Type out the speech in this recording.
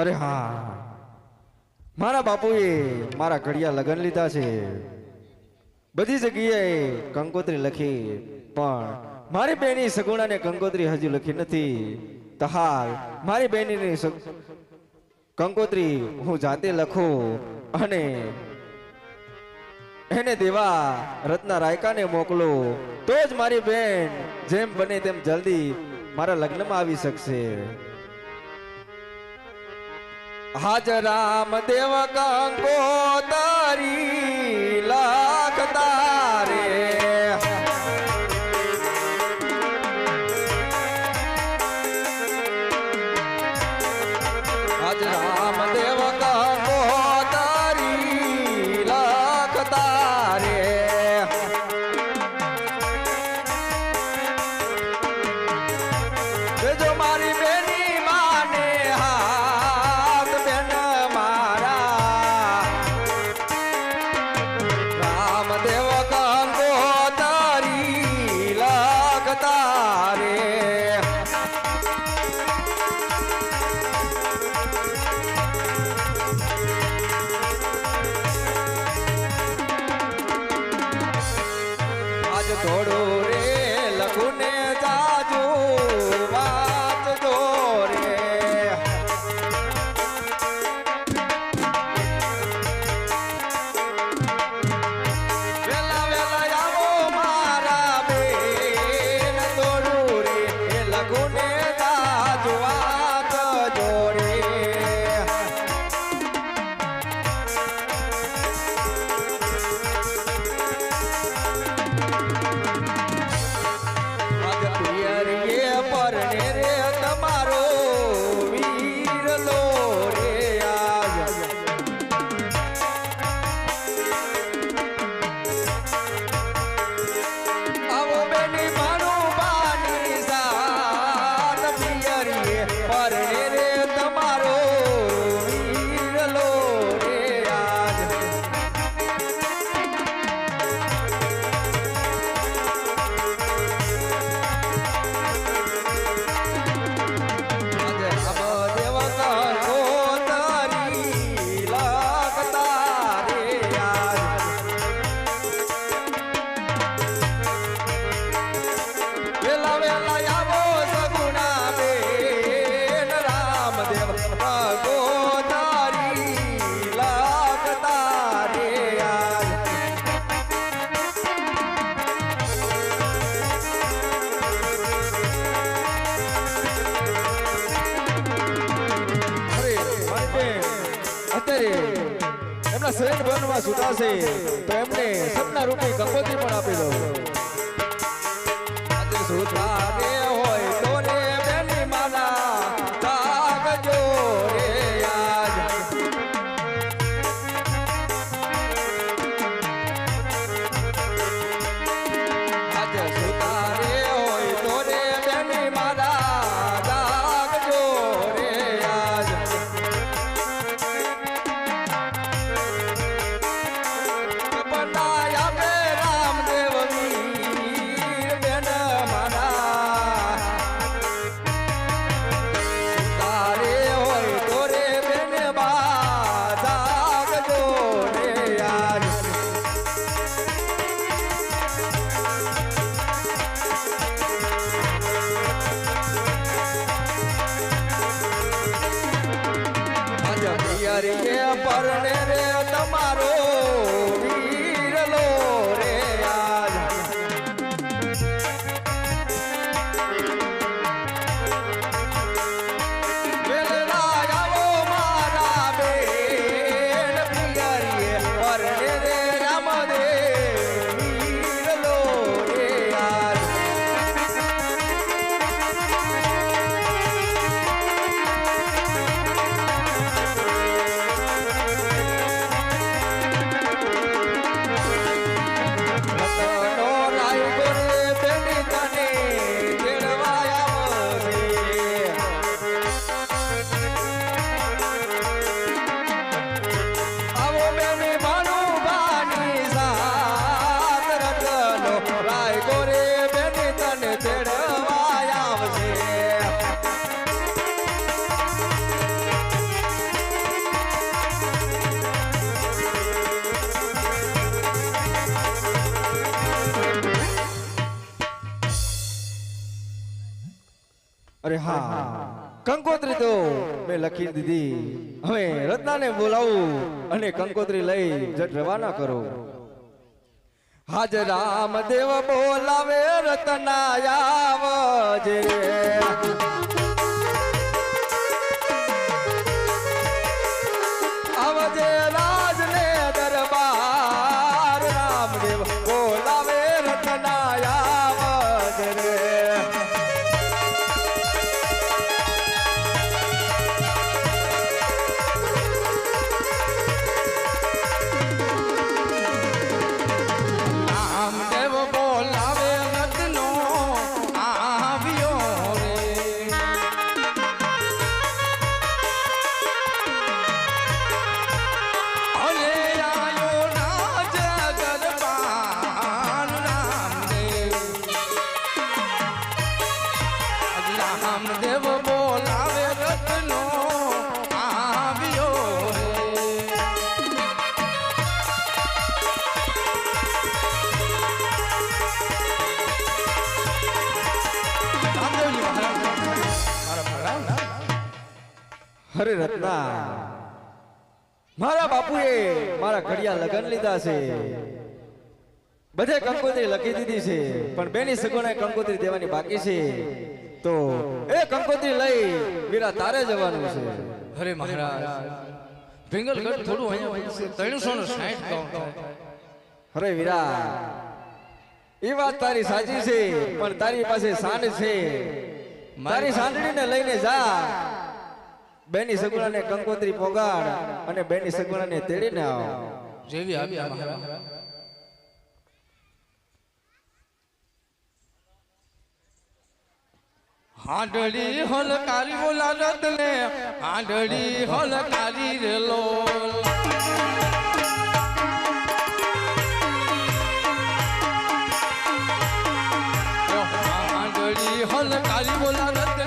અરે હા મારા બાપુએ મારા ઘડિયા લગન લીધા છે. બધી જગ્યાએ કંકોત્રી લખી, પણ મારી બેની સગુણાને કંકોત્રી હજુ લખી નથી. તો હાલ, મારી સગ- કંકોત્રી હું જાતે લખું અને એને દેવા રત્ના રાયકાને મોકલો. તો જ મારી બેન જેમ બને તેમ જલ્દી મારા લગ્નમાં આવી શકશે. હાજરામ દેવ ગંગો તારી લાખ તારે. હાજરામ દેવ શરીર બનવા છૂટાશે તો એમને સપના રૂપી કંકોત્રી પણ આપી દો અરે હા. કંકોત્રી તો મેં લખી દીધી. હવે રત્નાને બોલાવું અને કંકોત્રી લઈ જટ રવાના કરો. હાજ રામદેવ બોલાવે રત્ના આવજે રામદેવ બોલાવે રત્નો આવ્યો રે રામદેવજી મહારાજ મારા મહારાજ અરે રત્ના. મારા બાપુએ મારા ઘડિયા લગન લીધા છે. બધે કંકોત્રી લખી દીધી છે, પણ બેની સગુણાએ કંકોત્રી દેવાની બાકી છે. તો એ કંકોત્રી લઈ વીરા તારે જવાનું છે. અરે મહારાજ ભીંગલગઢ થોડું અહીંયા ત્રણસો ને સાઠ ગામ અરે વીરા એ વાત તારી સાચી છે પણ તારી પાસે સાંડ છે. તારી સાંડણીને લઈને જા. બેની સગુણાને કંકોત્રી પોગાડ અને બેની સગુણાને તેડીને આવ. જેવી આવી મહારાજ. હાંડળી હલકારી બોલા રતને હાંડળી હલકારી રે લોલ. હાંડળી હલકારી બોલા રતને